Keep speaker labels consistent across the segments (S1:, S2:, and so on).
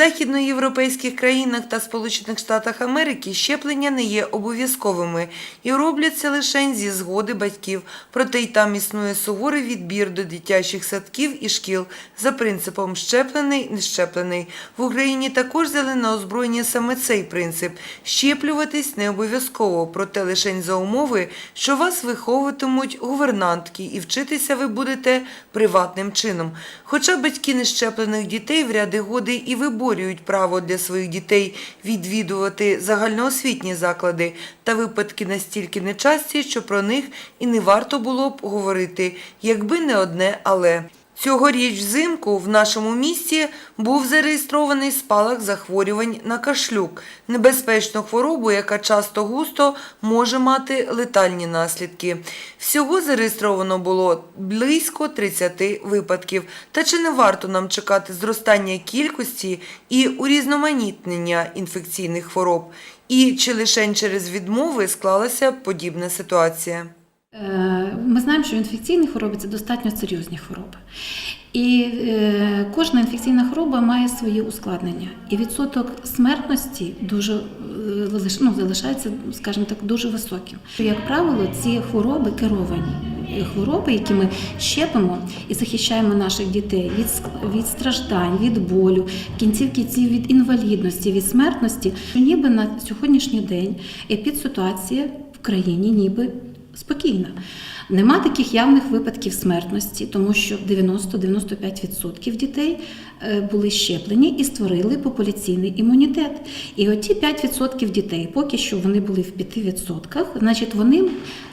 S1: західноєвропейських країнах та Сполучених Штатах Америки щеплення не є обов'язковими і робляться лише зі згоди батьків. Проте й там існує суворий відбір до дитячих садків і шкіл за принципом щеплений, не щеплений. В Україні також взяли на озброєння саме цей принцип. Щеплюватись не обов'язково, проте лише за умови, що вас виховуватимуть гувернантки і вчитися ви будете приватним чином. Хоча батьки нещеплених дітей в ряди годи і виборюють право для своїх дітей відвідувати загальноосвітні заклади, та випадки настільки нечасті, що про них і не варто було б говорити, якби не одне але. Цьогоріч взимку в нашому місті був зареєстрований спалах захворювань на кашлюк, небезпечну хворобу, яка часто густо може мати летальні наслідки. Всього зареєстровано було близько 30 випадків. Та чи не варто нам чекати зростання кількості і урізноманітнення інфекційних хвороб? І чи лише через відмови склалася подібна ситуація?
S2: Е, Ми знаємо, що інфекційні хвороби це достатньо серйозні хвороби. І е, кожна інфекційна хвороба має свої ускладнення. І відсоток смертності дуже е, ну, залишається, скажімо так, дуже високим. Як правило, ці хвороби керовані. Хвороби, які ми щепимо і захищаємо наших дітей від, від страждань, від болю, в кінці в від інвалідності, від смертності, ніби на сьогоднішній день епідситуація в країні ніби спокійна. Нема таких явних випадків смертності, тому що 90-95% дітей е, були щеплені і створили популяційний імунітет. І оті 5% дітей, поки що вони були в 5%, значить вони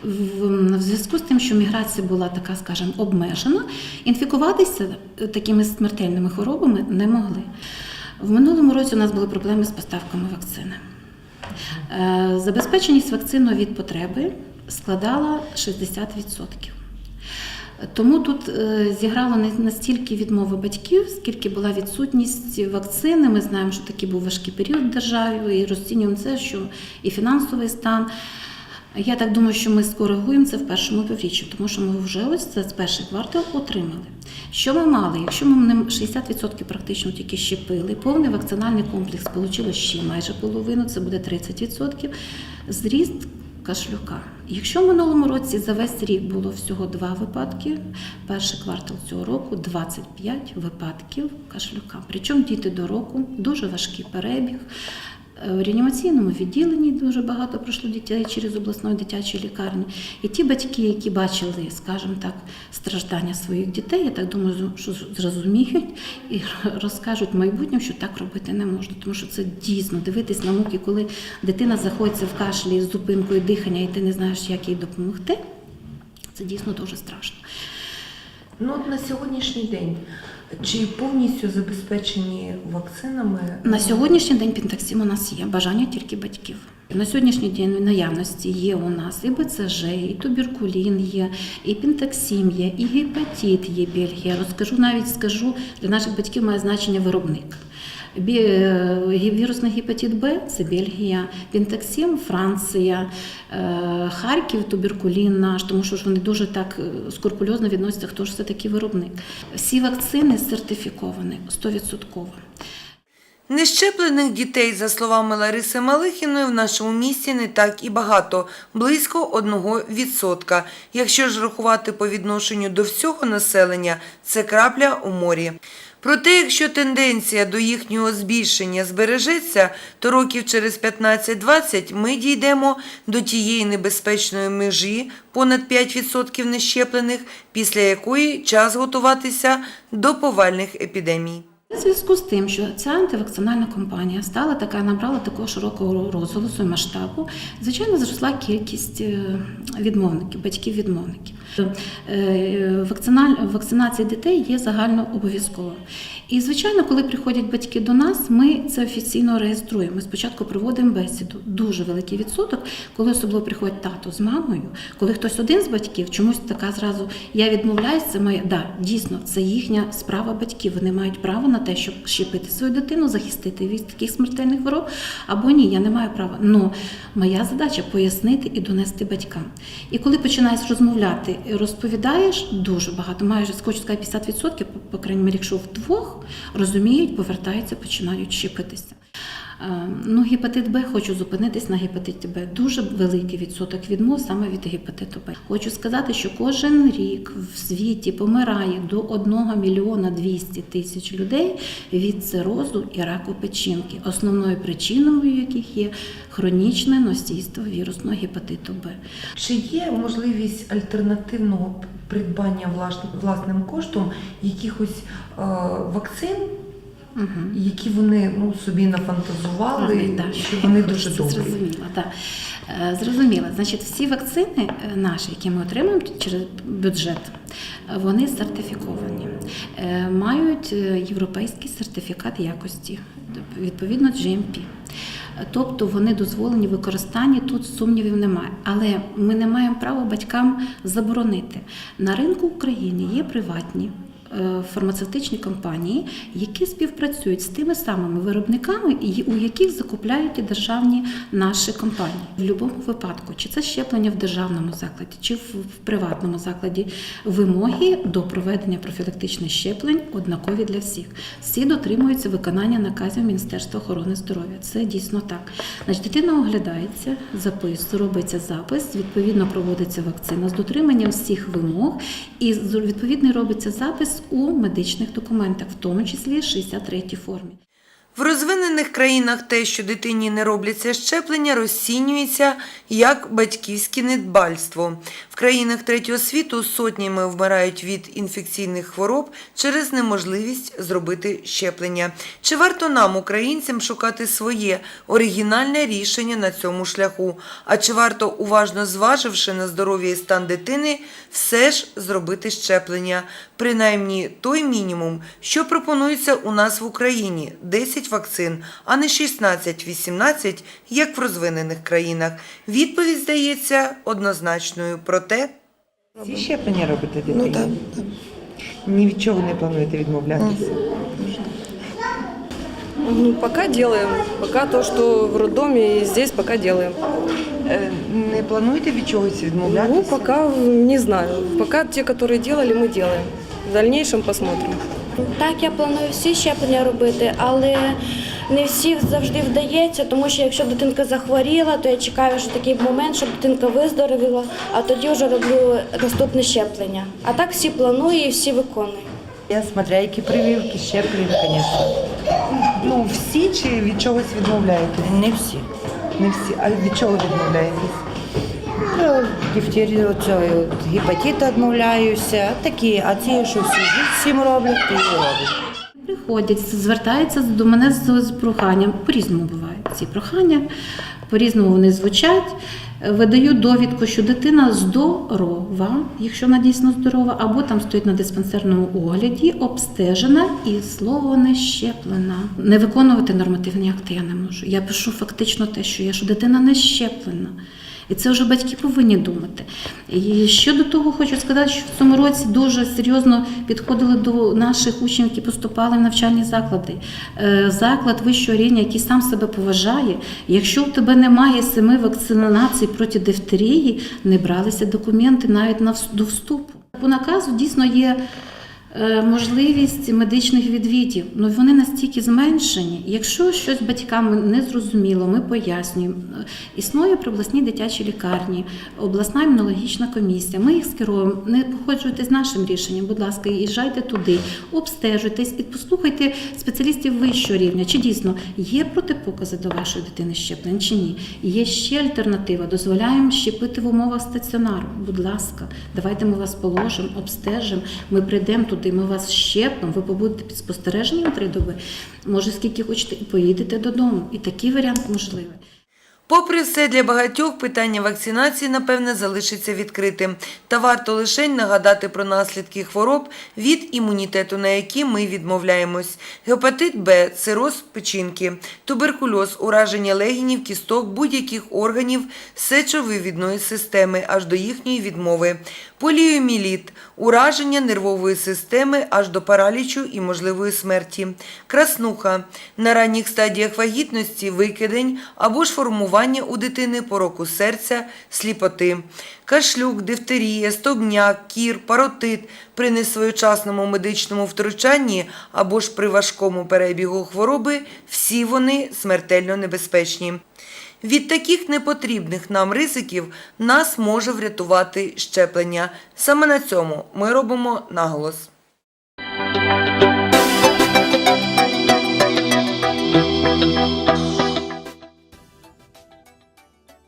S2: в, зв'язку з тим, що міграція була така, скажімо, обмежена, інфікуватися е, такими смертельними хворобами не могли. В минулому році у нас були проблеми з поставками вакцини. Е, Забезпеченість вакциною від потреби складала 60%. Тому тут е, зіграло не настільки відмови батьків, скільки була відсутність вакцини. Ми знаємо, що такий був важкий період в державі, і розцінюємо це, що і фінансовий стан. Я так думаю, що ми скоригуємо це в першому півріччі, тому що ми вже ось це з перший квартал отримали. Що ми мали? Якщо ми ним 60% практично тільки щепили, повний вакцинальний комплекс отримало ще майже половину, це буде 30%. Зріст кашлюка. Якщо в минулому році за весь рік було всього два випадки, перший квартал цього року 25 випадків кашлюка. Причому діти до року, дуже важкий перебіг. Е, В реанімаційному відділенні дуже багато пройшло дітей через обласну дитячу лікарню. І ті батьки, які бачили, скажімо так, страждання своїх дітей, я так думаю, що зрозуміють і розкажуть в майбутньому, що так робити не можна. Тому що це дійсно дивитись на муки, коли дитина знаходиться в кашлі з зупинкою дихання, і ти не знаєш, як їй допомогти. Це дійсно дуже страшно.
S1: Ну от на сьогоднішній день чи повністю забезпечені вакцинами
S2: На сьогоднішній день пінтаксім у нас є, бажання тільки батьків. На сьогоднішній день наявності є у нас і БЦЖ, і туберкулін є, і пінтаксім є, і гепатит є Бельгія. Розкажу навіть скажу, для наших батьків має значення виробник. Е, Вірусний гепатит Б це Бельгія, Пентаксим Франція, е, Харків, туберкулін наш, тому що ж вони дуже так е, скрупульозно відносяться, хто ж це такий виробник. Всі вакцини сертифіковані 100%.
S1: Нещеплених дітей, за словами Лариси Малихіної, в нашому місті не так і багато – близько 1%. Якщо ж рахувати по відношенню до всього населення, це крапля у морі. Проте, якщо тенденція до їхнього збільшення збережеться, то років через 15-20 ми дійдемо до тієї небезпечної межі понад 5% нещеплених, після якої час готуватися до повальних епідемій.
S2: У зв'язку з тим, що ця антивакцинальна кампанія стала така, набрала такого широкого розголосу і масштабу, звичайно, зросла кількість е, відмовників, батьків-відмовників. Е, Вакцинація дітей є загально обов'язкова. І, звичайно, коли приходять батьки до нас, ми це офіційно реєструємо. Ми спочатку проводимо бесіду. Дуже великий відсоток, коли особливо приходять тато з мамою, коли хтось один з батьків, чомусь така зразу я відмовляюсь, це моя да, дійсно, це їхня справа батьків. Вони мають право на те, щоб щепити свою дитину, захистити від таких смертельних хвороб. Або ні, я не маю права. Ну моя задача пояснити і донести батькам. І коли починаєш розмовляти розповідаєш дуже багато, майже скочу сказати 50%, по, по крайній мірі, якщо вдвох розуміють, повертаються, починають щепитися. Е, Ну, гепатит Б, хочу зупинитись на гепатиті Б. Дуже великий відсоток відмов саме від гепатиту Б. Хочу сказати, що кожен рік в світі помирає до 1 мільйона 200 тисяч людей від цирозу і раку печінки, основною причиною яких є хронічне носійство вірусного гепатиту Б.
S1: Чи є можливість альтернативного придбання власним коштом якихось е, вакцин,
S2: Угу.
S1: які вони ну, собі нафантазували,
S2: Ага, да.
S1: що вони дуже добрі?
S2: Зрозуміло, так. Е, Зрозуміло. Значить, всі вакцини е, наші, які ми отримуємо через бюджет, вони сертифіковані, Е, мають європейський сертифікат якості, відповідно GMP. Тобто вони дозволені в використанні, тут сумнівів немає. Але ми не маємо права батькам заборонити. На ринку України є приватні фармацевтичні компанії, які співпрацюють з тими самими виробниками, у яких закупляють і державні наші компанії. В будь-якому випадку, чи це щеплення в державному закладі, чи в приватному закладі, вимоги до проведення профілактичних щеплень однакові для всіх. Всі дотримуються виконання наказів Міністерства охорони здоров'я. Це дійсно так. Значить, дитина оглядається, запис, робиться запис, відповідно проводиться вакцина з дотриманням всіх вимог, і відповідний робиться запис у медичних документах, в тому числі 63 формі.
S1: В розвинених країнах те, що дитині не робляться щеплення, розцінюється як батьківське недбальство. В країнах третього світу сотнями вмирають від інфекційних хвороб через неможливість зробити щеплення. Чи варто нам, українцям, шукати своє оригінальне рішення на цьому шляху? А чи варто, уважно зваживши на здоров'я і стан дитини, все ж зробити щеплення? Принаймні той мінімум, що пропонується у нас в Україні 10 вакцин, а не 16-18, як в розвинених країнах. Відповідь здається однозначною. Проте
S3: Всі щеплення робите дитині?
S4: Ну так. так.
S3: Ні від чого не плануєте відмовлятися?
S4: Ну, пока делаем. Пока то, что в роддоме, и здесь пока делаем.
S3: Е, Не плануєте від чогось відмовлятися?
S4: Ну, пока не знаю. Пока те, которые делали, мы делаем. В дальнейшем посмотрим.
S5: Так, я планую всі щеплення робити, але не всі завжди вдається, тому що якщо дитинка захворіла, то я чекаю, що такий момент, щоб дитинка виздоровіла, а тоді вже роблю наступне щеплення. А так всі планую і всі виконую.
S3: Я смотря які прививки, щеплення, звісно. Ну, всі чи від чогось відмовляєтесь?
S6: Не всі.
S3: Не всі. А від чого відмовляєтесь?
S6: Ну, цього, от, гепатиту відмовляюся, такі, а ці, що всі всім роблять, то роблять.
S2: Приходять, звертаються до мене з проханням. По-різному бувають ці прохання, по-різному вони звучать. Видаю довідку, що дитина здорова, якщо вона дійсно здорова, або там стоїть на диспансерному огляді, обстежена і слово не щеплена. Не виконувати нормативні акти я не можу. Я пишу фактично те, що я що дитина не щеплена. І це вже батьки повинні думати. І щодо того, хочу сказати, що в цьому році дуже серйозно підходили до наших учнів, які поступали в навчальні заклади. Е, Заклад вищого рівня, який сам себе поважає. Якщо в тебе немає семи вакцинацій проти дифтерії, не бралися документи навіть на до вступу. По наказу дійсно є. Е, Можливість медичних відвідів, ну вони настільки зменшені. Якщо щось батькам не зрозуміло, ми пояснюємо. Е, Існує при обласній дитячій лікарні, обласна імунологічна комісія. Ми їх скеруємо. Не погоджуйтесь з нашим рішенням, будь ласка, їжджайте туди, обстежуйтесь і послухайте спеціалістів вищого рівня. Чи дійсно є протипокази до вашої дитини щеплень, чи ні? Є ще альтернатива. Дозволяємо щепити в умовах стаціонару. Будь ласка, давайте ми вас положимо, обстежимо. Ми прийдемо туди, ми вас щепимо, ви побудете під спостереженням три доби. Може, скільки хочете, і поїдете додому. І такий варіант можливий.
S1: Попри все, для багатьох питання вакцинації, напевне, залишиться відкритим. Та варто лише нагадати про наслідки хвороб від імунітету, на які ми відмовляємось. Гепатит Б, цироз печінки, туберкульоз, ураження легінів, кісток, будь-яких органів сечовивідної системи, аж до їхньої відмови. Поліоміліт, ураження нервової системи аж до паралічу і можливої смерті, краснуха, на ранніх стадіях вагітності викидень або ж формування у дитини пороку серця, сліпоти, кашлюк, дифтерія, стобняк, кір, паротит при несвоєчасному медичному втручанні або ж при важкому перебігу хвороби – всі вони смертельно небезпечні. Від таких непотрібних нам ризиків нас може врятувати щеплення. Саме на цьому ми робимо наголос.